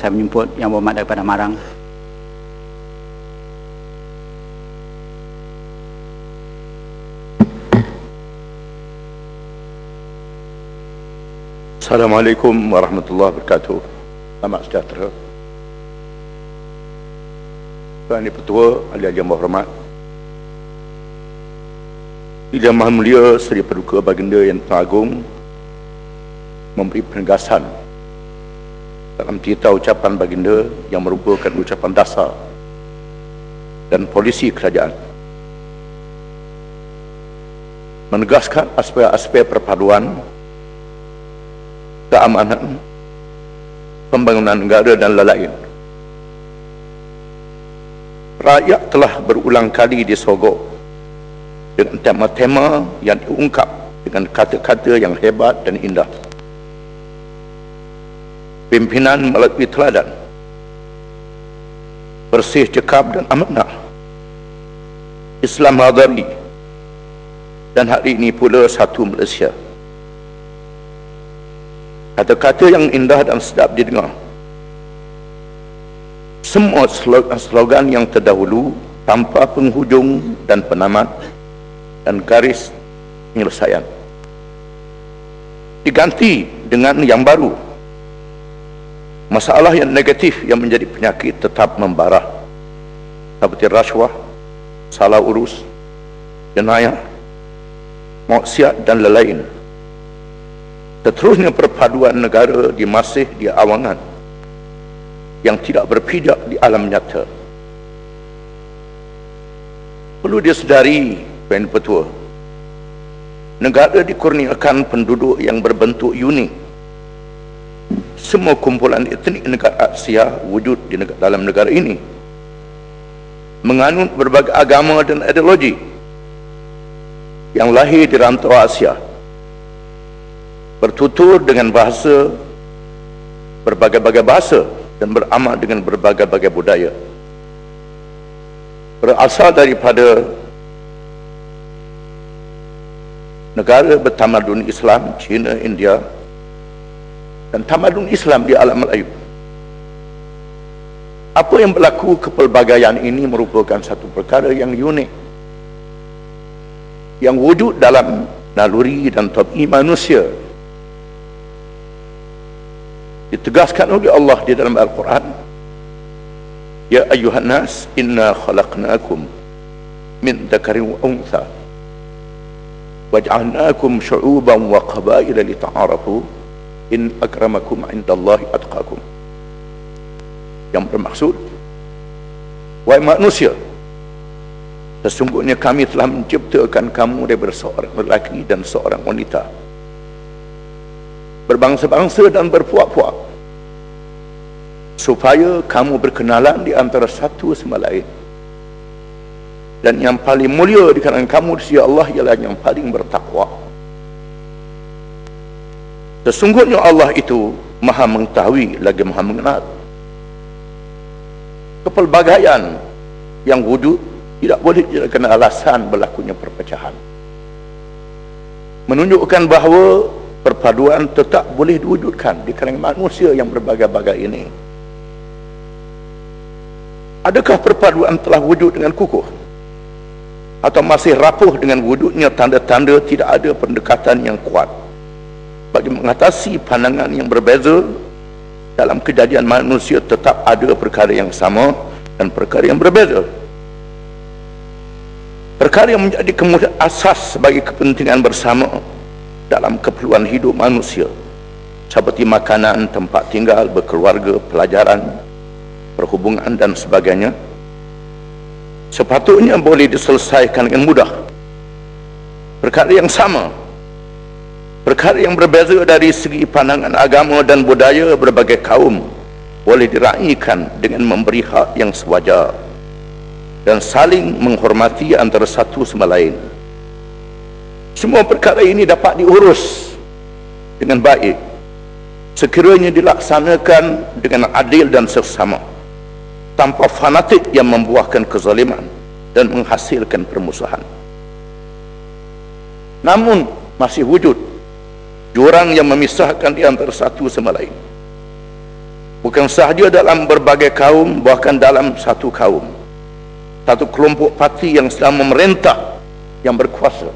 Saya menjemput Yang Berhormat daripada Marang. Assalamualaikum warahmatullahi wabarakatuh. Selamat sejahtera. Tuan Yang Petua, ahli yang berhormat. Maha Mulia Seri Paduka Baginda Yang Tuan Agung memberi penegasan dalam tita ucapan baginda yang merupakan ucapan dasar dan polisi kerajaan. Menegaskan aspek-aspek perpaduan keamanan pembangunan negara dan lain-lain. Rakyat telah berulang kali disogok dengan tema-tema yang diungkap dengan kata-kata yang hebat dan indah pimpinan melalui teladan bersih cekap dan amanah. Islam hadari. Dan hari ini pula satu Malaysia. Kata-kata yang indah dan sedap didengar. Semua slogan yang terdahulu tanpa penghujung dan penamat dan garis penyelesaian. Diganti dengan yang baru masalah yang negatif yang menjadi penyakit tetap membarah seperti rasuah, salah urus, jenayah, maksiat dan lain-lain. Seterusnya perpaduan negara di masih di awangan yang tidak berpijak di alam nyata. Perlu disedari, Tuan Petua, negara dikurniakan penduduk yang berbentuk unik semua kumpulan etnik negara Asia wujud di negara, dalam negara ini. Menganut berbagai agama dan ideologi yang lahir di rantau Asia bertutur dengan bahasa berbagai-bagai bahasa dan beramal dengan berbagai-bagai budaya. Berasal daripada negara bertamadun Islam China, India dan tamadun Islam di alam Melayu. Apa yang berlaku kepelbagaian ini merupakan satu perkara yang unik. Yang wujud dalam naluri dan tabi manusia. Ditegaskan oleh Allah di dalam Al-Quran. Ya ayuhan nas inna khalaqnakum min dhakarin wa untha waj'alnakum syu'uban wa qabaila lita'arafu in akramakum indallahi atqakum. Yang bermaksud wahai manusia sesungguhnya kami telah menciptakan kamu daripada seorang lelaki dan seorang wanita. Berbangsa-bangsa dan berpuak-puak. Supaya kamu berkenalan di antara satu sama lain. Dan yang paling mulia di kalangan kamu di sisi Allah ialah yang paling bertakwa Sesungguhnya Allah itu maha mengetahui lagi maha mengenal. Kepelbagaian yang wujud tidak boleh dijadikan alasan berlakunya perpecahan. Menunjukkan bahawa perpaduan tetap boleh diwujudkan di kalangan manusia yang berbagai-bagai ini. Adakah perpaduan telah wujud dengan kukuh? Atau masih rapuh dengan wujudnya tanda-tanda tidak ada pendekatan yang kuat? Bagi mengatasi pandangan yang berbeza dalam kejadian manusia tetap ada perkara yang sama dan perkara yang berbeza. Perkara yang menjadi kemudian asas bagi kepentingan bersama dalam keperluan hidup manusia seperti makanan, tempat tinggal, berkeluarga, pelajaran, perhubungan dan sebagainya sepatutnya boleh diselesaikan dengan mudah. Perkara yang sama perkara yang berbeza dari segi pandangan agama dan budaya berbagai kaum boleh diraihkan dengan memberi hak yang sewajar dan saling menghormati antara satu sama lain. Semua perkara ini dapat diurus dengan baik sekiranya dilaksanakan dengan adil dan seksama tanpa fanatik yang membuahkan kezaliman dan menghasilkan permusuhan. Namun masih wujud jurang yang memisahkan di antara satu sama lain. Bukan sahaja dalam berbagai kaum bahkan dalam satu kaum. Satu kelompok parti yang sedang memerintah yang berkuasa.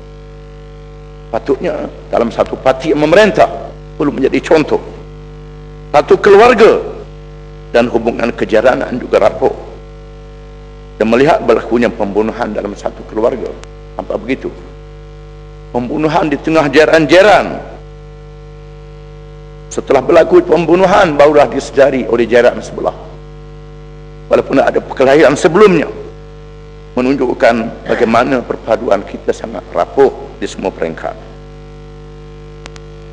Patutnya dalam satu parti yang memerintah perlu menjadi contoh. Satu keluarga dan hubungan kejaranan juga rapuh. Dan melihat berlakunya pembunuhan dalam satu keluarga apa begitu. Pembunuhan di tengah jaran-jaran setelah berlaku pembunuhan barulah disedari oleh jaran sebelah. Walaupun ada perkelahian sebelumnya menunjukkan bagaimana perpaduan kita sangat rapuh di semua peringkat.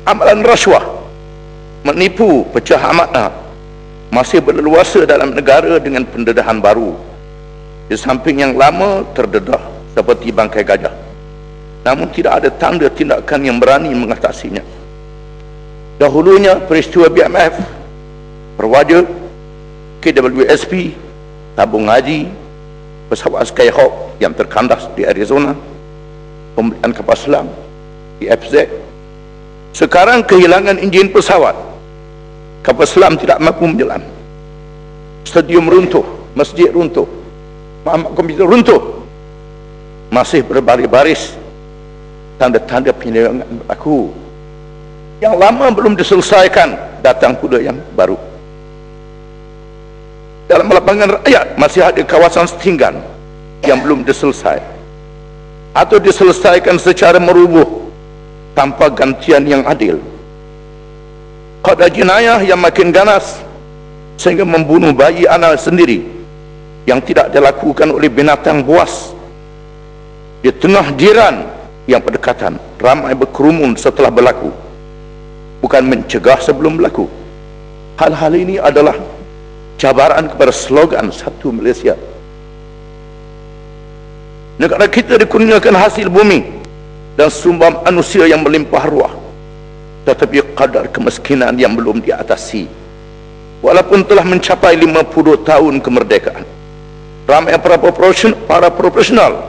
Amalan rasuah menipu pecah amanah masih berleluasa dalam negara dengan pendedahan baru. Di samping yang lama terdedah seperti bangkai gajah. Namun tidak ada tanda tindakan yang berani mengatasinya dahulunya peristiwa BMF perwaja KWSP tabung haji pesawat Skyhawk yang terkandas di Arizona pembelian kapal selam di FZ sekarang kehilangan enjin pesawat. Kapal selam tidak mampu menjelan stadium runtuh masjid runtuh Muhammad komputer runtuh. Masih berbaris-baris tanda-tanda penyelenggaraan berlaku yang lama belum diselesaikan datang pula yang baru. Dalam lapangan rakyat masih ada kawasan setinggan yang belum diselesai. Atau diselesaikan secara merubuh tanpa gantian yang adil. Ada jenayah yang makin ganas sehingga membunuh bayi anak sendiri yang tidak dilakukan oleh binatang buas. Di tengah jiran yang berdekatan ramai berkerumun setelah berlaku bukan mencegah sebelum berlaku. Hal-hal ini adalah cabaran kepada slogan satu Malaysia. Negara kita dikurniakan hasil bumi dan sumber manusia yang melimpah ruah. Tetapi kadar kemiskinan yang belum diatasi walaupun telah mencapai 50 tahun kemerdekaan. Ramai para profesional, para profesional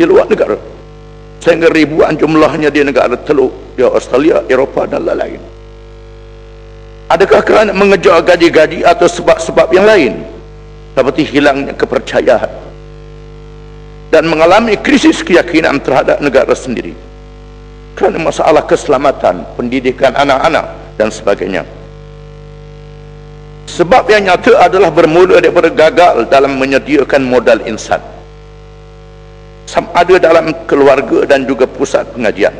di luar negara sehingga ribuan jumlahnya di negara teluk di Australia, Eropah dan lain-lain. Adakah kerana mengejar gaji-gaji atau sebab-sebab yang lain? Seperti hilangnya kepercayaan dan mengalami krisis keyakinan terhadap negara sendiri. Kerana masalah keselamatan pendidikan anak-anak dan sebagainya. Sebab yang nyata adalah bermula daripada gagal dalam menyediakan modal insan ada dalam keluarga dan juga pusat pengajian.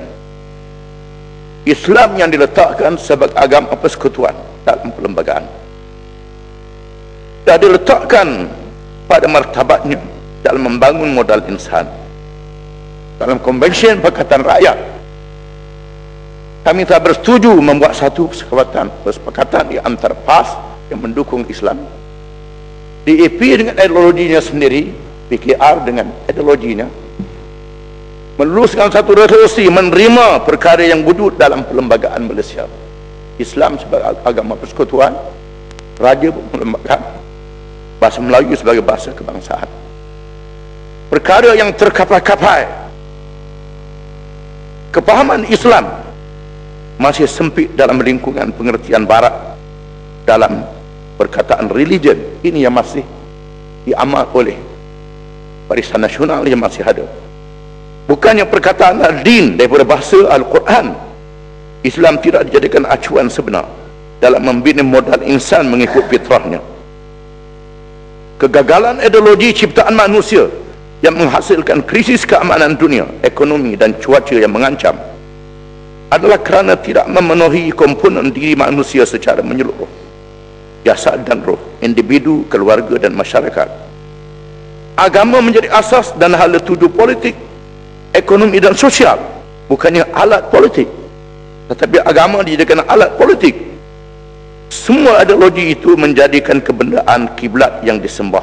Islam yang diletakkan sebagai agama persekutuan dalam perlembagaan. Dan diletakkan pada martabatnya dalam membangun modal insan. Dalam konvensyen Pakatan Rakyat kami telah bersetuju membuat satu kesepakatan kesepakatan di antara PAS yang mendukung Islam. DAP dengan ideologinya sendiri PKR dengan ideologinya meluluskan satu resolusi menerima perkara yang wujud dalam perlembagaan Malaysia. Islam sebagai agama persekutuan Raja melembagaan bahasa Melayu sebagai bahasa kebangsaan. Perkara yang terkapai-kapai kepahaman Islam masih sempit dalam lingkungan pengertian barat dalam perkataan religion ini yang masih diamal oleh barisan nasional yang masih ada bukannya perkataan al-din daripada bahasa Al-Quran. Islam tidak dijadikan acuan sebenar dalam membina modal insan mengikut fitrahnya. Kegagalan ideologi ciptaan manusia yang menghasilkan krisis keamanan dunia ekonomi dan cuaca yang mengancam adalah kerana tidak memenuhi komponen diri manusia secara menyeluruh. Jasad dan roh individu, keluarga dan masyarakat. Agama menjadi asas dan hal tuju politik ekonomi dan sosial. Bukannya alat politik. Tetapi agama dijadikan alat politik. Semua ideologi itu menjadikan kebendaan kiblat yang disembah.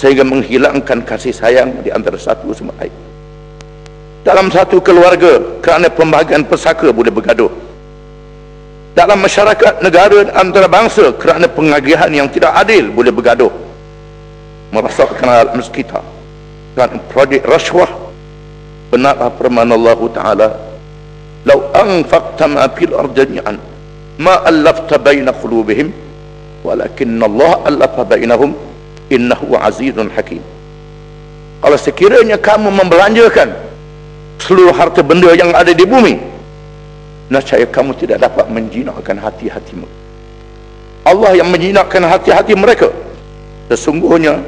Sehingga menghilangkan kasih sayang di antara satu sama lain. Dalam satu keluarga kerana pembahagian pesaka boleh bergaduh. Dalam masyarakat negara antara bangsa kerana pengagihan yang tidak adil boleh bergaduh. Merasakkan alam kita kerana projek rasuah benarlah firman Allah Ta'ala? Lau anfaqta ma fil ardani'an ma allafta baina qulubihim walakin Allah allafa bainahum innahu azizun hakim. Kalau sekiranya kamu membelanjakan seluruh harta benda yang ada di bumi nascaya kamu tidak dapat menjinakkan hati-hatimu. Allah yang menjinakkan hati-hati mereka. Sesungguhnya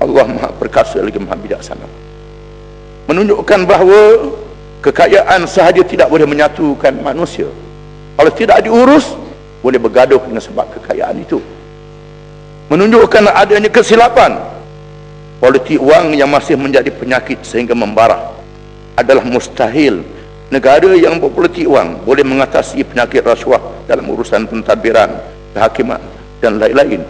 Allah maha perkasa lagi maha bijaksana menunjukkan bahawa kekayaan sahaja tidak boleh menyatukan manusia. Kalau tidak diurus boleh bergaduh dengan sebab kekayaan itu. Menunjukkan adanya kesilapan. Politik wang yang masih menjadi penyakit sehingga membara adalah mustahil. Negara yang berpolitik wang boleh mengatasi penyakit rasuah dalam urusan pentadbiran kehakiman dan lain-lain